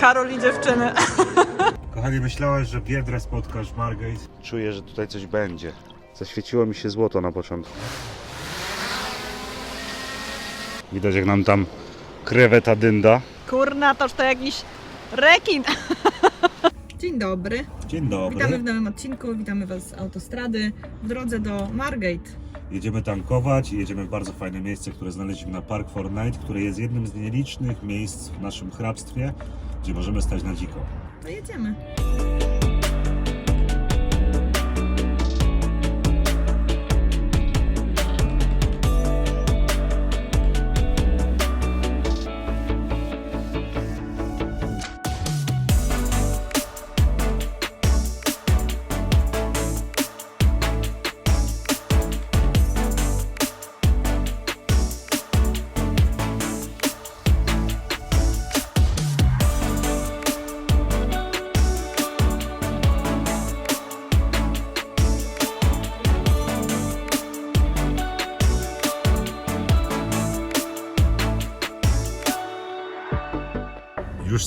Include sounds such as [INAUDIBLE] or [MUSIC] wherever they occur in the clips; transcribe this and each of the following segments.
Karol i dziewczyny. [LAUGHS] Kochanie, myślałaś, że Biedrę spotkasz, Margate? Czuję, że tutaj coś będzie. Zaświeciło mi się złoto na początku. Widać jak nam tam kreweta dynda. Kurna, toż to jakiś rekin. [LAUGHS] Dzień dobry. Dzień dobry. Witamy w nowym odcinku, witamy Was z autostrady w drodze do Margate. Jedziemy tankować i jedziemy w bardzo fajne miejsce, które znaleźliśmy na Park Fortnite, które jest jednym z nielicznych miejsc w naszym hrabstwie, gdzie możemy stać na dziko. To jedziemy.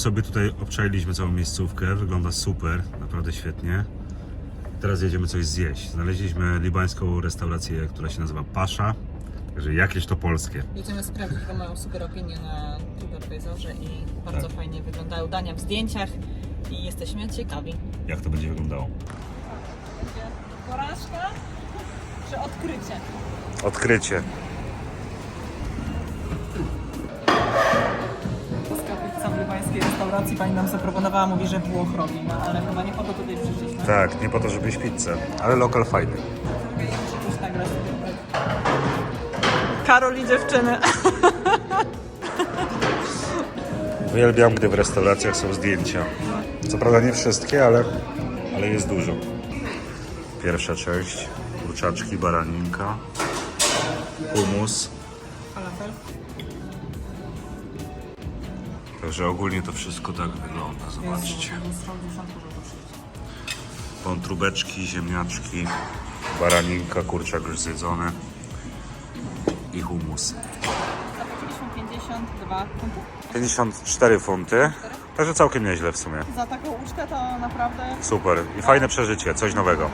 Sobie tutaj obczajiliśmy całą miejscówkę, wygląda super, naprawdę świetnie. Teraz jedziemy coś zjeść. Znaleźliśmy libańską restaurację, która się nazywa Pasza, także jakieś to polskie. Jedziemy sprawdzić, bo mają super opinię na TripAdvisorze i bardzo Tak. fajnie wyglądają dania w zdjęciach i jesteśmy ciekawi. Jak to będzie wyglądało? Porażka czy odkrycie? Odkrycie. Libańskiej restauracji pani nam zaproponowała, mówi, że Włoch robi, no ale chyba nie po to tutaj przyszliśmy. Tak, nie po to, żeby pizzę, ale lokal fajny. Sobie. Karol i dziewczyny. [LAUGHS] Uwielbiam, gdy w restauracjach są zdjęcia. Co prawda nie wszystkie, ale, ale jest dużo. Pierwsza część, kurczaczki, baraninka, humus. Także ogólnie to wszystko tak wygląda, zobaczcie. Wątróbeczki, ziemniaczki, baraninka, kurczak już zjedzony i humus. Zapłaciliśmy 52 funty. 54 funty, także całkiem nieźle w sumie. Za taką ucztę to naprawdę... Super i fajne przeżycie, coś nowego.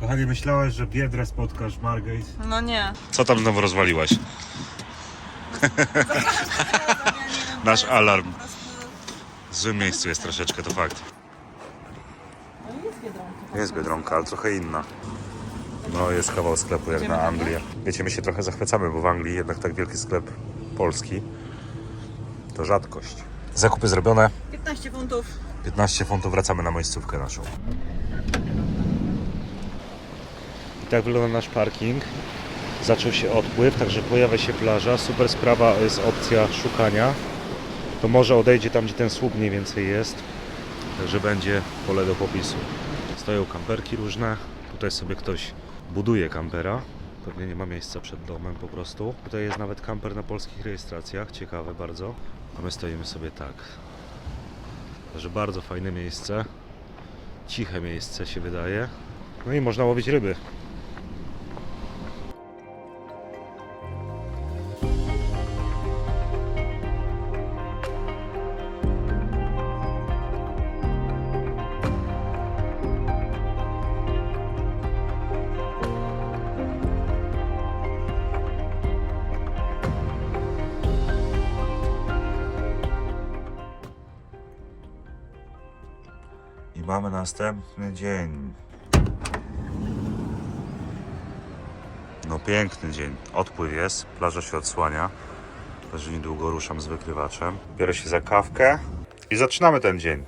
Kochanie, myślałaś, że Biedrę spotkasz, Margate? No nie. Co tam znowu rozwaliłaś? Nasz alarm. W złym miejscu jest troszeczkę, to fakt. No jest Biedronka. Jest Biedronka, ale trochę inna. No, jest kawał sklepu jak na Anglię. Wiecie, my się trochę zachwycamy, bo w Anglii jednak tak wielki sklep polski to rzadkość. Zakupy zrobione, 15 funtów. 15 funtów, wracamy na miejscówkę naszą. I tak wygląda nasz parking. Zaczął się odpływ, także pojawia się plaża. Super sprawa jest opcja szukania. To może odejdzie tam, gdzie ten słup mniej więcej jest. Także będzie pole do popisu. Stoją kamperki różne. Tutaj sobie ktoś buduje kampera. Pewnie nie ma miejsca przed domem po prostu. Tutaj jest nawet kamper na polskich rejestracjach. Ciekawe bardzo. A my stoimy sobie tak. Także bardzo fajne miejsce. Ciche miejsce się wydaje. No i można łowić ryby. Mamy następny dzień. No piękny dzień. Odpływ jest, plaża się odsłania. Także niedługo ruszam z wykrywaczem. Biorę się za kawkę i zaczynamy ten dzień.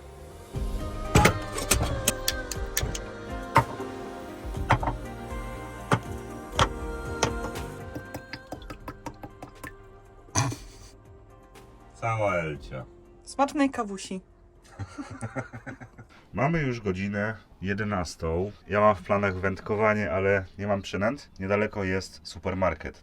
Cała Elcia. Smacznej kawusi. [LAUGHS] Mamy już godzinę 11. Ja mam w planach wędkowanie, ale nie mam przynęt. Niedaleko jest supermarket.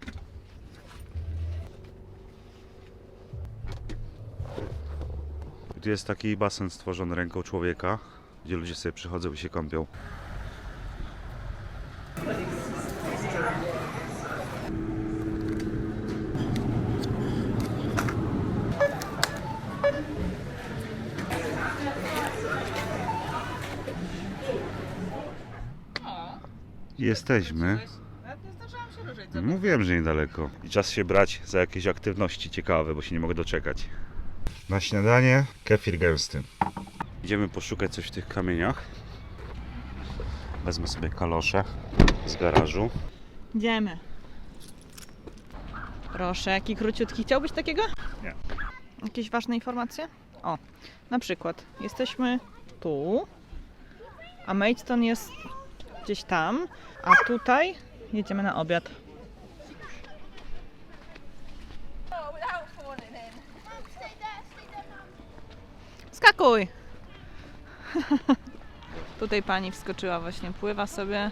Tu jest taki basen stworzony ręką człowieka, gdzie ludzie sobie przychodzą i się kąpią. Jesteśmy. Nawet nie zdążyłam się ruszyć. Mówiłem, że niedaleko. I czas się brać za jakieś aktywności ciekawe, bo się nie mogę doczekać. Na śniadanie kefir gęsty. Idziemy poszukać coś w tych kamieniach. Wezmę sobie kalosze z garażu. Idziemy. Proszę, jaki króciutki. Chciałbyś takiego? Nie. Jakieś ważne informacje? O, na przykład jesteśmy tu, a Maidstone jest gdzieś tam, a tutaj jedziemy na obiad. Skakuj! [LAUGHS] tutaj pani wskoczyła właśnie, pływa sobie.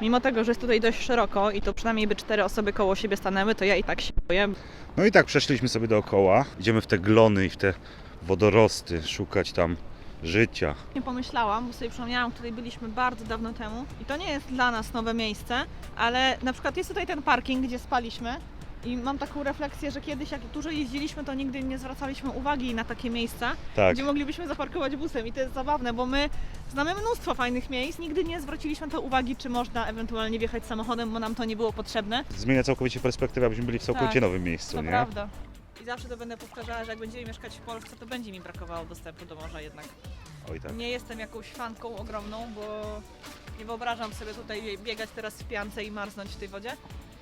Mimo tego, że jest tutaj dość szeroko i to przynajmniej by cztery osoby koło siebie stanęły, to ja i tak się boję. No i tak przeszliśmy sobie dookoła. Idziemy w te glony i w te wodorosty, szukać tam życia. Nie pomyślałam, bo sobie przypomniałam, tutaj byliśmy bardzo dawno temu i to nie jest dla nas nowe miejsce, ale na przykład jest tutaj ten parking, gdzie spaliśmy i mam taką refleksję, że kiedyś jak dużo jeździliśmy, to nigdy nie zwracaliśmy uwagi na takie miejsca, Tak. gdzie moglibyśmy zaparkować busem i to jest zabawne, bo my znamy mnóstwo fajnych miejsc, nigdy nie zwróciliśmy to uwagi, czy można ewentualnie wjechać samochodem, bo nam to nie było potrzebne. Zmienia całkowicie perspektywę, abyśmy byli w całkowicie Tak, nowym miejscu, To nie? prawda. I zawsze to będę powtarzała, że jak będziemy mieszkać w Polsce, to będzie mi brakowało dostępu do morza jednak. Oj tak. Nie jestem jakąś fanką ogromną, bo nie wyobrażam sobie tutaj biegać teraz w piance i marznąć w tej wodzie.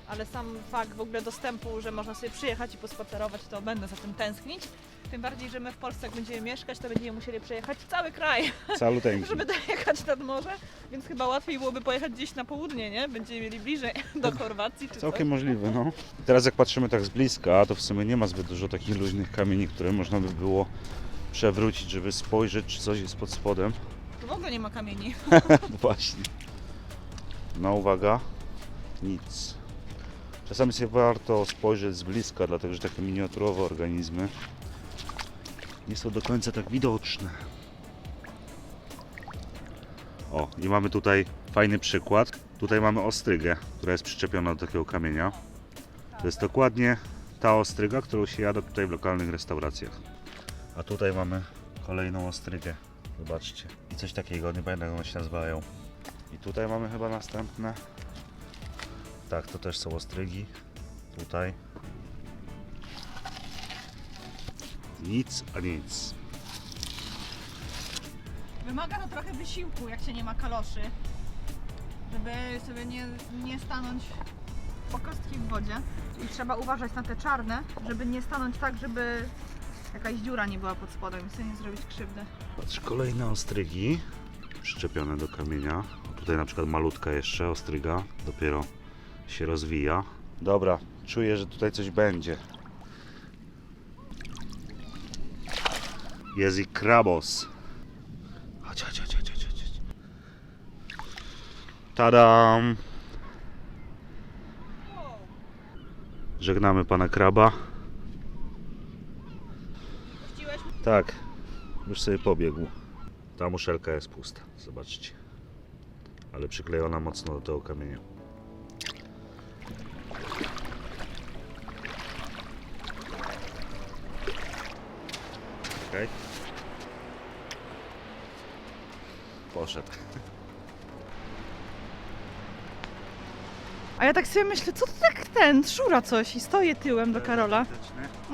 Ale sam fakt w ogóle dostępu, że można sobie przyjechać i pospacerować, to będę za tym tęsknić. Tym bardziej, że my w Polsce jak będziemy mieszkać, to będziemy musieli przejechać cały kraj, Saluteńki. [LAUGHS] żeby dojechać nad morze, więc chyba łatwiej byłoby pojechać gdzieś na południe, nie? Będziemy mieli bliżej do Chorwacji czy Całkiem możliwe, no. Teraz jak patrzymy tak z bliska, to w sumie nie ma zbyt dużo takich luźnych kamieni, które można by było przewrócić, żeby spojrzeć, czy coś jest pod spodem. coś. Tu w ogóle nie ma kamieni. [LAUGHS] Właśnie. No uwaga, nic. Czasami sobie warto spojrzeć z bliska, dlatego że takie miniaturowe organizmy nie są do końca tak widoczne. O, i mamy tutaj fajny przykład. Tutaj mamy ostrygę, która jest przyczepiona do takiego kamienia. To jest dokładnie ta ostryga, którą się jada tutaj w lokalnych restauracjach. A tutaj mamy kolejną ostrygę. Zobaczcie. I coś takiego, nie pamiętam jak one się nazywają. I tutaj mamy chyba następne. Tak, to też są ostrygi. Tutaj. Nic, a nic. Wymaga to trochę wysiłku, jak się nie ma kaloszy, żeby sobie nie, nie stanąć po kostki w wodzie. I trzeba uważać na te czarne, żeby nie stanąć tak, żeby jakaś dziura nie była pod spodem i sobie nie zrobić krzywdy. Patrz, kolejne ostrygi przyczepione do kamienia. Tutaj na przykład malutka jeszcze ostryga, dopiero się rozwija. Dobra, czuję, że tutaj coś będzie. Jest i krabos. Chodź, chodź, chodź, chodź, chodź. Tadam! Żegnamy pana kraba. Tak, już sobie pobiegł. Ta muszelka jest pusta, zobaczcie. Ale przyklejona mocno do tego kamienia. Okej. Poszedł. A ja tak sobie myślę, co to tak ten, szura coś i stoję tyłem do Karola.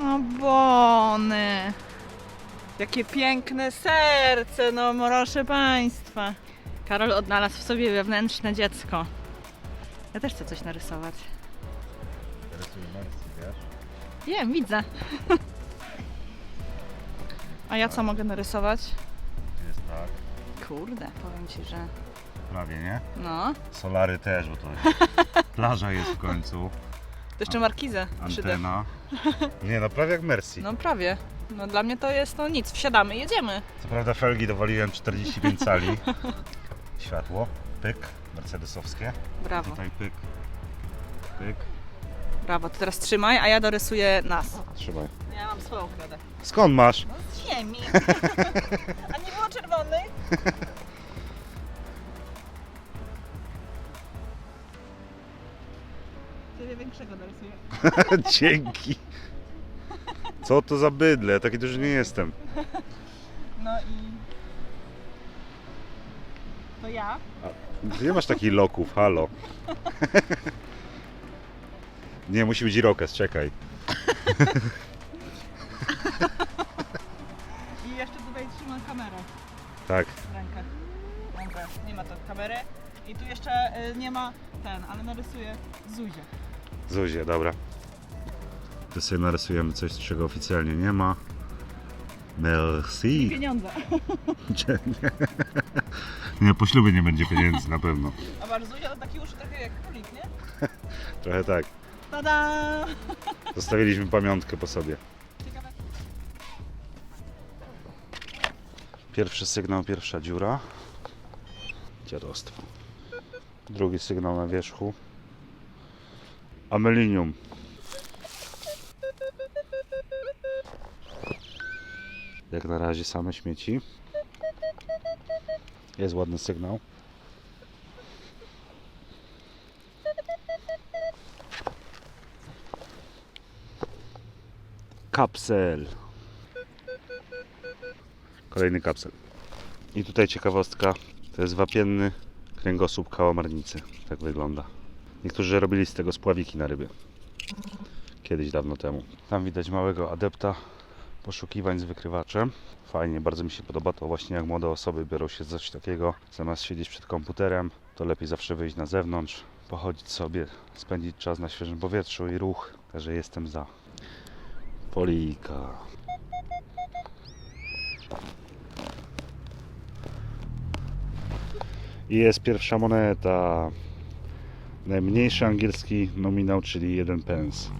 O bony. Jakie piękne serce, no proszę Państwa. Karol odnalazł w sobie wewnętrzne dziecko. Ja też chcę coś narysować. Wiem, widzę. [LAUGHS] A ja co mogę narysować? Jest tak, Kurde, powiem Ci, że prawie nie? no. Solary też, bo to [LAUGHS] plaża jest w końcu, To jeszcze markizę 3D. antena. Nie no, prawie jak Mercy. No prawie. No dla mnie to jest no nic, wsiadamy, jedziemy. Co prawda felgi dowaliłem 45 cali. Światło, pyk, mercedesowskie. Brawo, Tutaj pyk, pyk. brawo. To teraz trzymaj, a ja dorysuję nas. Trzymaj. Ja mam swoją kredę. Skąd masz? Ziemi. [LAUGHS] a nie było czerwony? Ciebie większego narysuję. [LAUGHS] Dzięki. Co to za bydle? Taki duży nie jestem. No i... To ja. Nie masz takich loków, halo. [LAUGHS] Nie, musi być Irokes, czekaj. Tak, w rękach. Dobra, nie ma to kamery. I tu jeszcze y, nie ma ten, ale narysuję Zuzię. Zuzie, dobra. To sobie narysujemy coś, czego oficjalnie nie ma. Merci. Pieniądze. [LAUGHS] Nie. nie, po ślubie nie będzie pieniędzy, na pewno. A masz Zuzia to taki uszy trochę jak królik, nie? [LAUGHS] Trochę tak. Tada! Zostawiliśmy pamiątkę po sobie. Pierwszy sygnał, pierwsza dziura. Dziadostwo. Drugi sygnał na wierzchu. Amelinium. Jak na razie same śmieci. Jest ładny sygnał. Kapsel. Kolejny kapsel. I tutaj ciekawostka, to jest wapienny kręgosłup kałamarnicy. Tak wygląda. Niektórzy robili z tego spławiki na ryby. Kiedyś dawno temu. Tam widać małego adepta poszukiwań z wykrywaczem. Fajnie, bardzo mi się podoba to właśnie jak młode osoby biorą się coś takiego. Zamiast siedzieć przed komputerem, to lepiej zawsze wyjść na zewnątrz, pochodzić sobie, spędzić czas na świeżym powietrzu i ruch. Także jestem za. Polika. I jest pierwsza moneta. Najmniejszy angielski nominał, czyli 1 pence.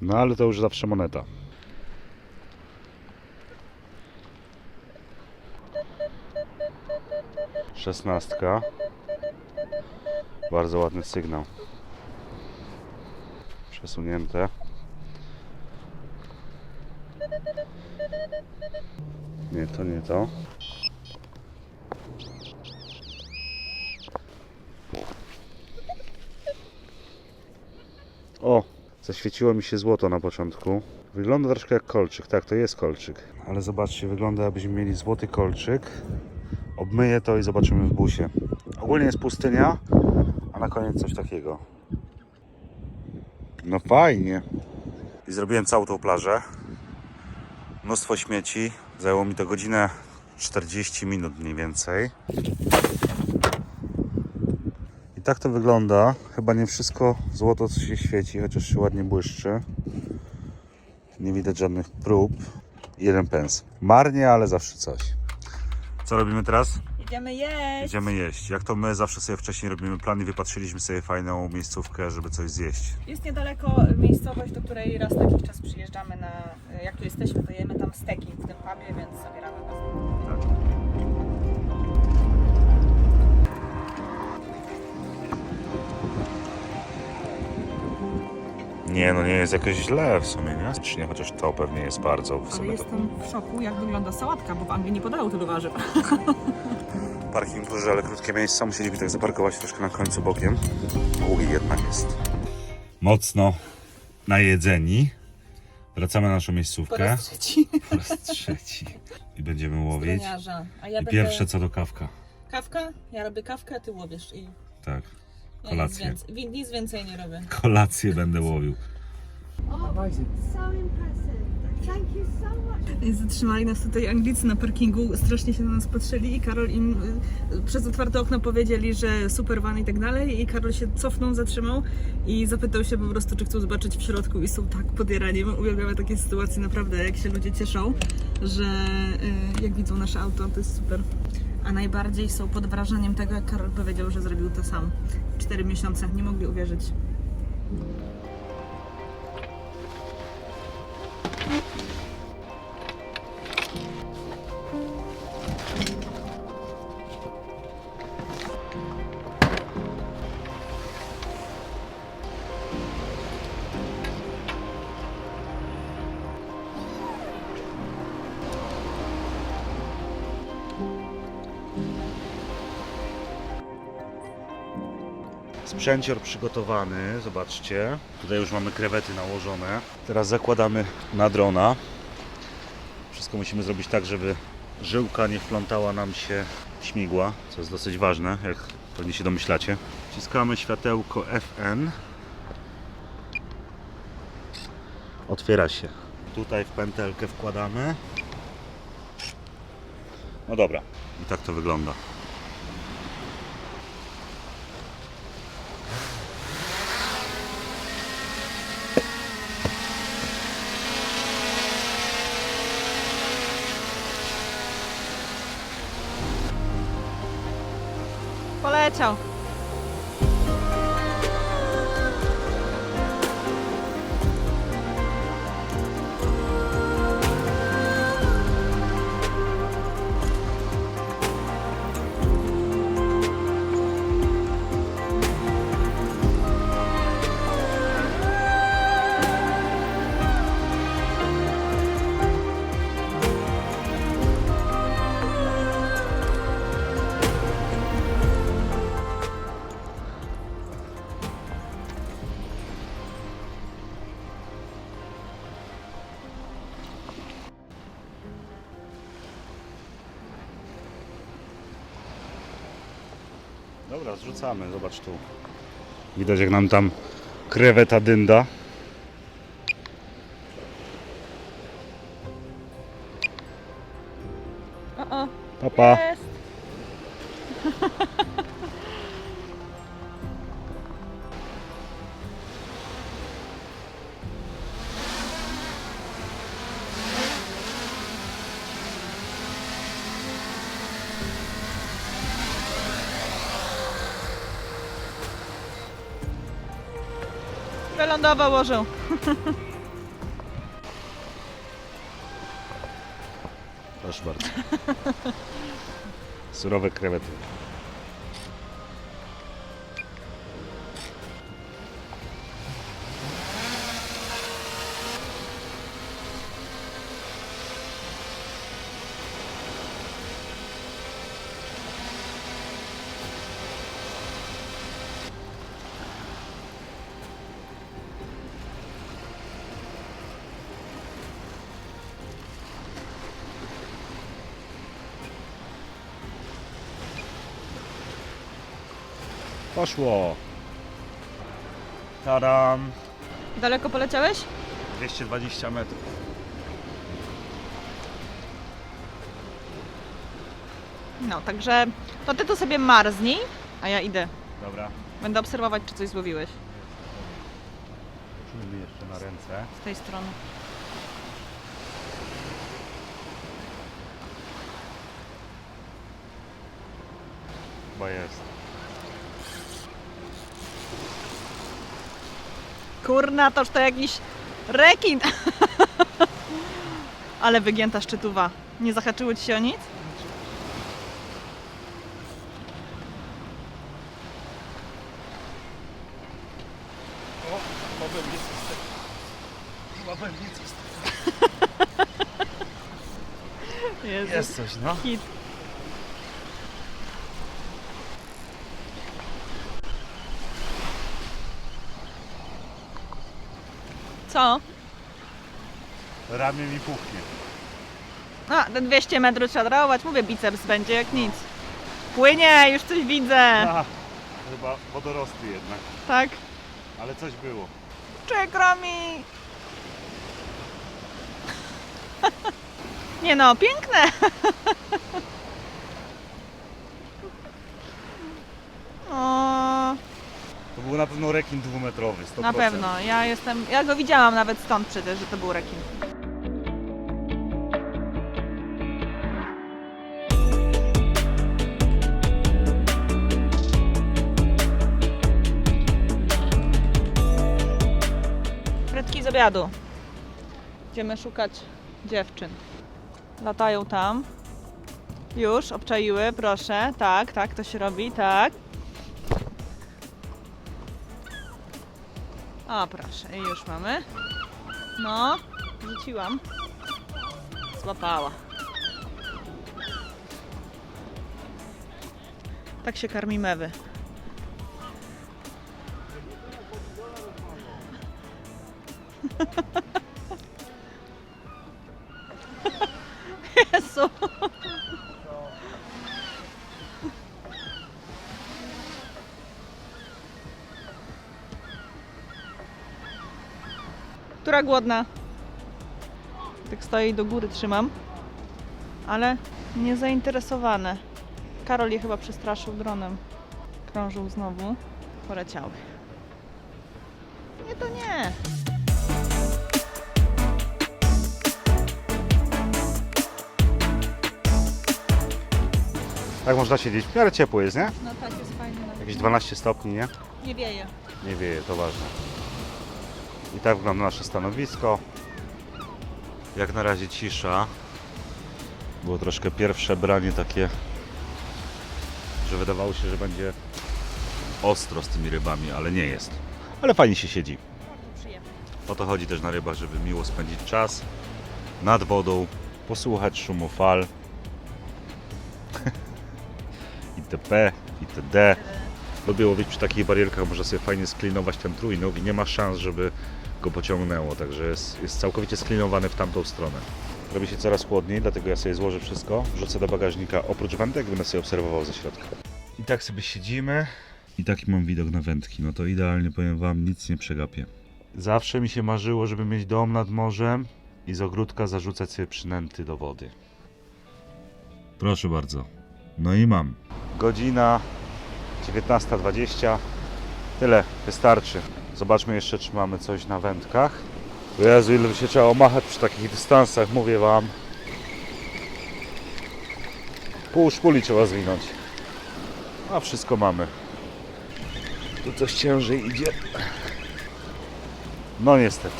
No ale to już zawsze moneta. Szesnastka. Bardzo ładny sygnał. Przesunięte. Nie, to nie to. O, zaświeciło mi się złoto na początku. Wygląda troszkę jak kolczyk. Tak, to jest kolczyk. Ale zobaczcie, wygląda jakbyśmy mieli złoty kolczyk. Obmyję to i zobaczymy w busie. Ogólnie jest pustynia, a na koniec coś takiego. No fajnie. I zrobiłem całą tą plażę. Mnóstwo śmieci. Zajęło mi to godzinę 40 minut mniej więcej. Tak to wygląda. Chyba nie wszystko złoto co się świeci, chociaż się ładnie błyszczy. Nie widać żadnych prób. Jeden pens. Marnie, ale zawsze coś. Co robimy teraz? Idziemy jeść! Idziemy jeść. Jak to my zawsze sobie wcześniej robimy plan i wypatrzyliśmy sobie fajną miejscówkę, żeby coś zjeść. Jest niedaleko miejscowość, do której raz na jakiś czas przyjeżdżamy na... Jak tu jesteśmy, to jemy tam steki w tym pubie, więc zabieramy was. Tak. Nie, no nie jest jakoś źle w sumie, nie? Czy nie, chociaż to pewnie jest bardzo w Ale sumie. To... jestem w szoku, jak wygląda sałatka, bo w Anglii nie podają tylu warzyw. [LAUGHS] Parking duży, ale krótkie miejsca. Musieliśmy tak zaparkować troszkę na końcu bokiem. Długi jednak jest. Mocno najedzeni. Wracamy na naszą Po miejscówkę. raz trzeci. Po raz trzeci. I będziemy łowić. Stroniarza. A ja I będę... pierwsze co do kawka. Kawka, ja robię kawkę, a ty łowisz. I Tak. Kolację. Nic więcej, wi- nic więcej nie robię. Kolację będę łowił. So impressive. Thank you so much. Zatrzymali nas tutaj Anglicy na parkingu, strasznie się na nas patrzyli i Karol im y, przez otwarte okno powiedzieli, że super van i tak dalej i Karol się cofnął, zatrzymał i zapytał się po prostu, czy chcą zobaczyć w środku i są tak podjarani. My uwielbiamy takie sytuacje naprawdę, jak się ludzie cieszą, że y, jak widzą nasze auto, to jest super. A najbardziej są pod wrażeniem tego, jak Karol powiedział, że zrobił to sam. Cztery miesiące, nie mogli uwierzyć. Sprzęcior przygotowany, zobaczcie. Tutaj już mamy krewety nałożone. Teraz zakładamy na drona. Wszystko musimy zrobić tak, żeby żyłka nie wplątała nam się śmigła, co jest dosyć ważne, jak pewnie się domyślacie. Wciskamy światełko FN. Otwiera się. Tutaj w pętelkę wkładamy. No dobra. I tak to wygląda. Dobra, zrzucamy, zobacz tu. Widać jak nam tam kreweta dynda. Papa. Jest. [LAUGHS] Wylądował, łożył. Proszę bardzo. Surowe krewety. Poszło. Tadam. Daleko poleciałeś? 220 metrów. No, także to ty tu sobie marznij, a ja idę. Dobra. Będę obserwować, czy coś złowiłeś Czujmy jeszcze na ręce. z tej strony. Chyba jest. Kurna, toż to jakiś rekin. [LAUGHS] Ale wygięta szczytuwa. Nie zahaczyło ci się o nic? O, będzie coś będzie coś. Jest coś, no. Hit. Co? Ramię mi puchnie. No, te 200 metrów trzeba darować. Mówię, biceps będzie jak nic. Płynie, już coś widzę. A, chyba wodorosty jednak. Tak? Ale coś było. Przykro mi. [LAUGHS] Nie no, piękne. [LAUGHS] O, To był na pewno rekin dwumetrowy, 100%. na pewno. Ja jestem. Ja go widziałam nawet stąd przecież, że to był rekin. Frytki z obiadu. Idziemy szukać dziewczyn. Latają tam. Już, obczaiły, proszę. Tak, tak, to się robi, tak. O, proszę, i już mamy. No, rzuciłam. Złapała. Tak się karmi mewy. [LAUGHS] Szura głodna. Tak stoję i do góry trzymam. Ale nie zainteresowane. Karol je chyba przestraszył dronem. Krążył znowu. Poleciały. Nie, to nie. Tak można siedzieć. W miarę ciepło jest, nie? No tak, jest fajnie. Jakieś 12 stopni, nie? Nie wieje. Nie wieje, to ważne. I tak wygląda nasze stanowisko. Jak na razie cisza. Było troszkę pierwsze branie takie, że wydawało się, że będzie ostro z tymi rybami, ale nie jest. Ale fajnie się siedzi. O to chodzi też na rybach, żeby miło spędzić czas nad wodą, posłuchać szumu fal. [LAUGHS] itp. itd. Lubię łowić przy takich barierkach, można sobie fajnie sklinować ten trójnóg i nie ma szans, żeby go pociągnęło, także jest, jest całkowicie sklinowany w tamtą stronę. Robi się coraz chłodniej, dlatego ja sobie złożę wszystko, wrzucę do bagażnika oprócz wędek, będę sobie obserwował ze środka. I tak sobie siedzimy. I taki mam widok na wędki, no to idealnie powiem Wam, nic nie przegapię. Zawsze mi się marzyło, żeby mieć dom nad morzem i z ogródka zarzucać sobie przynęty do wody. Proszę bardzo. No i mam. Godzina 19.20. Tyle, wystarczy. Zobaczmy jeszcze, czy mamy coś na wędkach. Jezu, ile by się trzeba omachać przy takich dystansach, mówię Wam. Pół szpuli trzeba zwinąć. A wszystko mamy. Tu coś ciężej idzie. No niestety.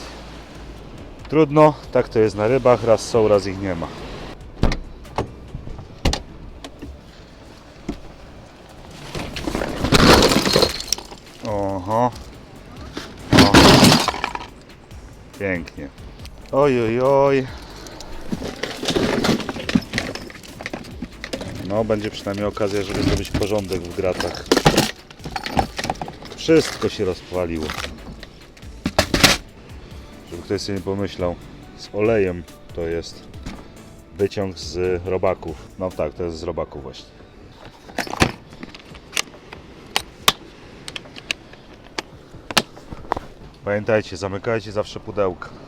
Trudno, tak to jest na rybach, raz są, raz ich nie ma. Oho. O. Pięknie. Oj, oj, oj. No, będzie przynajmniej okazja, żeby zrobić porządek w gratach. Wszystko się rozpaliło. Żeby ktoś sobie nie pomyślał. Z olejem to jest wyciąg z robaków. No tak, to jest z robaków właśnie. Pamiętajcie, zamykajcie zawsze pudełka.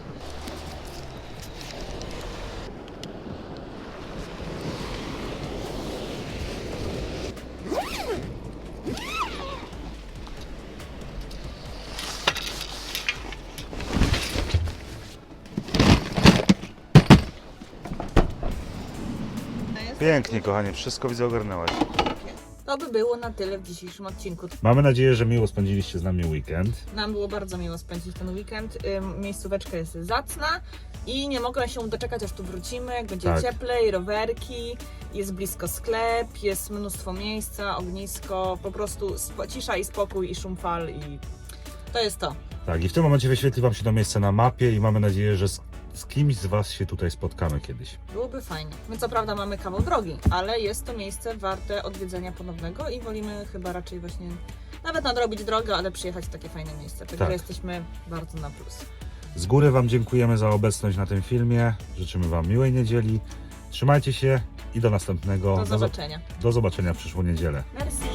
Pięknie, kochanie, wszystko widzę ogarnęłaś. To by było na tyle w dzisiejszym odcinku. Mamy nadzieję, że miło spędziliście z nami weekend. Nam było bardzo miło spędzić ten weekend. Ym, Miejscóweczka jest zacna i nie mogę się doczekać, aż tu wrócimy. Jak będzie Tak. cieplej, rowerki, jest blisko sklep, jest mnóstwo miejsca, ognisko, po prostu spo- cisza i spokój i szum fal i to jest to. Tak, i w tym momencie wyświetli Wam się to miejsce na mapie i mamy nadzieję, że z, z kimś z Was się tutaj spotkamy kiedyś. Byłoby fajnie. My co prawda mamy kawał drogi, ale jest to miejsce warte odwiedzenia ponownego i wolimy chyba raczej właśnie nawet nadrobić drogę, ale przyjechać w takie fajne miejsce. Także Tak. jesteśmy bardzo na plus. Z góry Wam dziękujemy za obecność na tym filmie. Życzymy Wam miłej niedzieli. Trzymajcie się i do następnego. Do do- zobaczenia. do zobaczenia w przyszłą niedzielę. Merci.